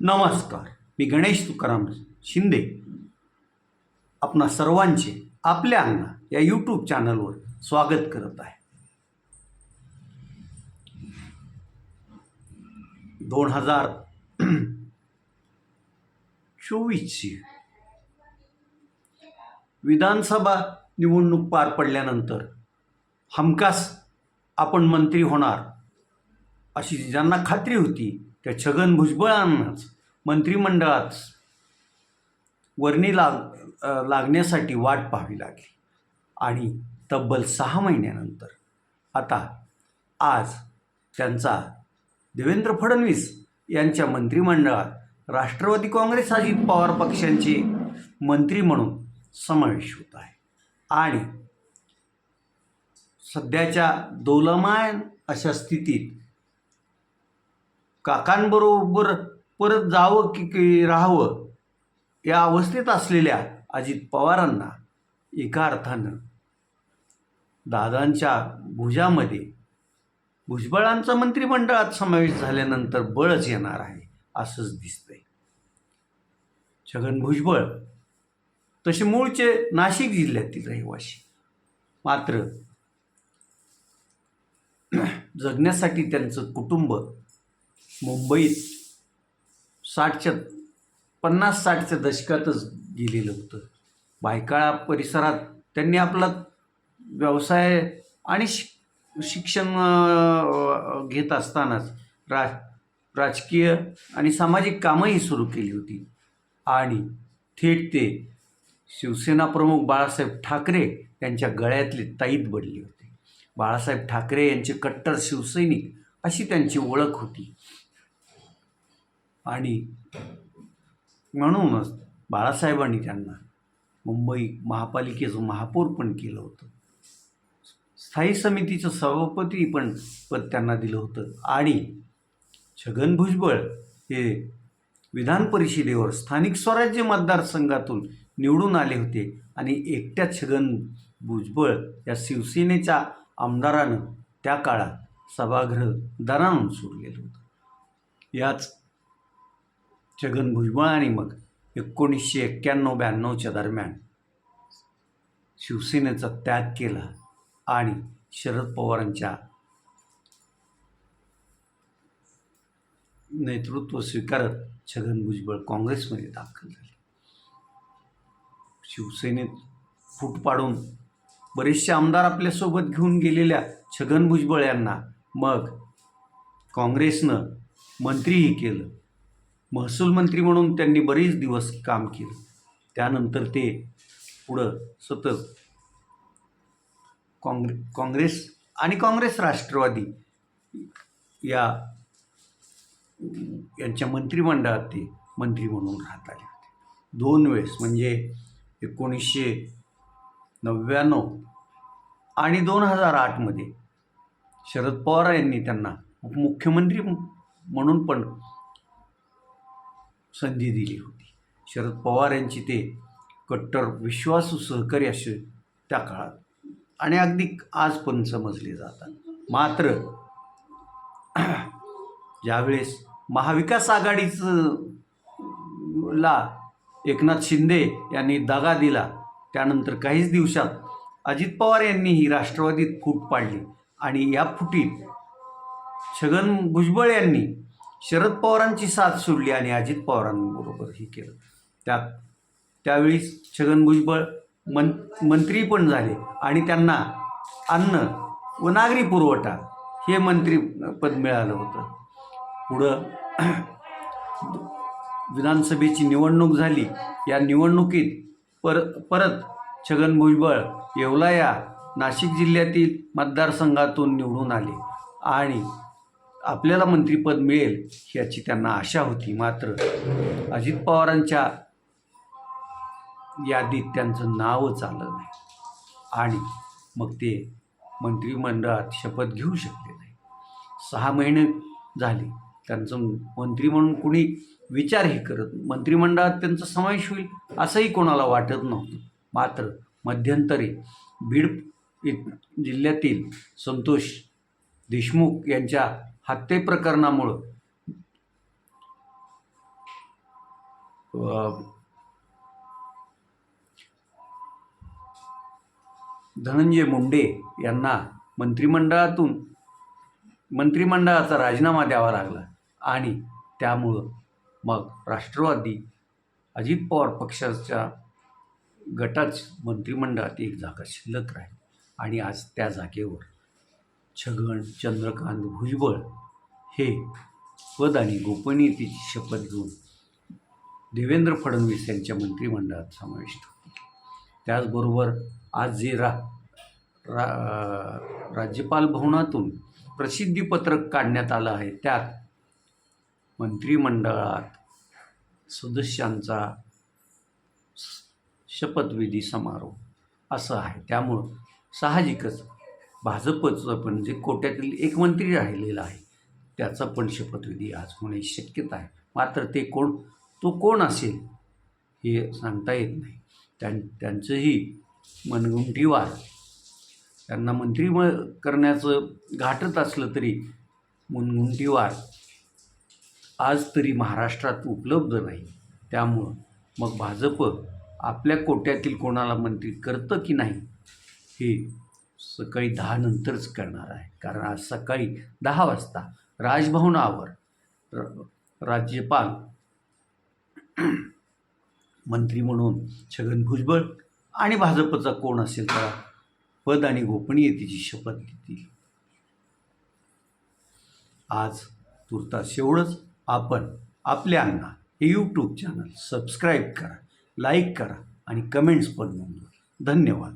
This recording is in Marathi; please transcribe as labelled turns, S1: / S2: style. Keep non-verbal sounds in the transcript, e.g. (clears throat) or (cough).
S1: नमस्कार. मी गणेश तुकाराम शिंदे. आपणा सर्वांचे आपल्या अंगा या यूट्यूब चॅनलवर स्वागत करत आहे. दोन हजार चोवीसची विधानसभा निवडणूक पार पडल्यानंतर हमखास आपण मंत्री होणार अशी ज्यांना खात्री होती त्या छगन भुजबळांनाच मंत्रिमंडळात वर्णी लाग लागण्यासाठी वाट पाहावी लागली. आणि तब्बल सहा महिन्यानंतर आता आज त्यांचा देवेंद्र फडणवीस यांच्या मंत्रिमंडळात राष्ट्रवादी काँग्रेस अजित पवार पक्षांचे मंत्री म्हणून समावेश होत आहे. आणि सध्याच्या दोलमायन अशा स्थितीत काकांबरोबर परत जावं की की राहावं या अवस्थेत असलेल्या अजित पवारांना एका अर्थानं दादांच्या भुजामध्ये भुजबळांचा मंत्रिमंडळात समावेश झाल्यानंतर बळच येणार आहे असंच दिसतंय. छगन भुजबळ तसे मूळचे नाशिक जिल्ह्यातील रहिवासी मात्र (clears throat) जगण्यासाठी त्यांचं कुटुंब मुंबईत साठच्या पन्नास साठच्या दशकातच गेलेलं होतं. बायकाळा परिसरात त्यांनी आपला व्यवसाय आणि शिक शिक्षण घेत असतानाच राज राजकीय आणि सामाजिक कामंही सुरू केली होती. आणि थेट ते शिवसेना प्रमुख बाळासाहेब ठाकरे यांच्या गळ्यातले ताईत बडले होते. बाळासाहेब ठाकरे यांचे कट्टर शिवसैनिक अशी त्यांची ओळख होती. आणि म्हणूनच बाळासाहेबांनी त्यांना मुंबई महापालिकेचं महापौर पण केलं होतं. स्थायी समितीचं सभापती पण पद त्यांना दिलं होतं. आणि छगन भुजबळ हे विधान परिषदेवर स्थानिक स्वराज्य मतदारसंघातून निवडून आले होते. आणि एकट्या छगन भुजबळ या शिवसेनेच्या आमदारानं त्या काळात सभागृह दरावून सोडलेलं होतं. याच छगन भुजबळ आणि मग एकोणीसशे एक्क्याण्णव ब्याण्णवच्या दरम्यान शिवसेनेचा त्याग केला आणि शरद पवारांच्या नेतृत्व स्वीकारत छगन भुजबळ काँग्रेसमध्ये दाखल झाले. शिवसेनेत फूट पाडून बरेचसे आमदार आपल्यासोबत घेऊन गेलेल्या छगन भुजबळ यांना मग काँग्रेसनं मंत्रीही केलं. महसूल मंत्री म्हणून त्यांनी बरेच दिवस काम केलं. त्यानंतर ते पुढं सतत काँग्रे काँग्रेस आणि काँग्रेस राष्ट्रवादी या यांच्या मंत्रिमंडळात ते मंत्री म्हणून राहत आले होते. दोन वेळेस म्हणजे एकोणीसशे नव्याण्णव आणि दोन हजार आठमध्ये शरद पवार यांनी त्यांना उपमुख्यमंत्री म्हणून पण संधी दिली होती. शरद पवार यांची ते कट्टर विश्वासू सहकारी असे त्या काळात आणि अगदी आज पण समजले जातात. मात्र ज्यावेळेस महाविकास आघाडीचं ला एकनाथ शिंदे यांनी दगा दिला त्यानंतर काहीच दिवसात अजित पवार यांनी ही राष्ट्रवादीत फूट पाडली. आणि या फुटीत छगन भुजबळ यांनी शरद पवारांची साथ सोडली आणि अजित पवारांबरोबर हे केलं. त्यात त्यावेळी छगन भुजबळ मं मंत्री पण झाले आणि त्यांना अन्न व नागरी पुरवठा हे मंत्रीपद मिळालं होतं. पुढं (clears throat) विधानसभेची निवडणूक झाली. या निवडणुकीत पर परत छगन भुजबळ येवला या नाशिक जिल्ह्यातील मतदारसंघातून निवडून आले. आणि आपल्याला मंत्रिपद मिळेल याची त्यांना आशा होती. मात्र अजित पवारांच्या यादीत त्यांचं नावच आलं नाही. आणि मग ते मंत्रिमंडळात शपथ घेऊ शकले नाही. सहा महिने झाले. त्यांचं मंत्री म्हणून कुणी विचारही करत मंत्रिमंडळात त्यांचा समावेश होईल असंही कोणाला वाटत नव्हतं. मात्र मध्यंतरी बीड इ- जिल्ह्यातील संतोष देशमुख यांच्या हत्येप्रकरणामुळं धनंजय मुंडे यांना मंत्रिमंडळातून मंत्रिमंडळाचा राजीनामा द्यावा लागला आणि त्यामुळं मग राष्ट्रवादी अजित पवार पक्षाच्या गटाच मंत्रिमंडळात एक जागा शिल्लक राहील. आणि आज त्या जागेवर छगन चंद्रकांत भुजबळ हे पद आणि गोपनीयतेची शपथ घेऊन देवेंद्र फडणवीस यांच्या मंत्रिमंडळात समाविष्ट होते. त्याचबरोबर आज जे रा रा राज्यपाल भवनातून प्रसिद्धीपत्रक काढण्यात आलं आहे त्यात मंत्रिमंडळात सदस्यांचा शपथविधी समारोह असं आहे. त्यामुळं साहजिकच. भाजपचं पण जे कोट्यातील एक मंत्री राहिलेला आहे त्याचा पण शपथविधी आज होण्याची शक्यता आहे. मात्र ते कोण तो कोण असेल हे सांगता येत नाही. त्यां त्यांचंही मनगुंठीवार त्यांना मंत्री म करण्याचं घाटत असलं तरी मनगुंठीवार आज तरी महाराष्ट्रात उपलब्ध नाही. त्यामुळं मग भाजप आपल्या कोट्यातील कोणाला मंत्री करतं की नाही? हे सकाळी दहा नंतरच करणार आहे. कारण आज सकाळी दहा वाजता राजभवनावर र- राज्यपाल मंत्री म्हणून छगन भुजबळ आणि भाजपचा कोण असेल त्याला पद आणि गोपनीयतेची शपथ घेतील आज तुर्तास एवढंच. आपण आपल्या अंगा हे यूट्यूब चॅनल सबस्क्राईब करा लाईक करा आणि कमेंट्स पण नोंदवा. धन्यवाद.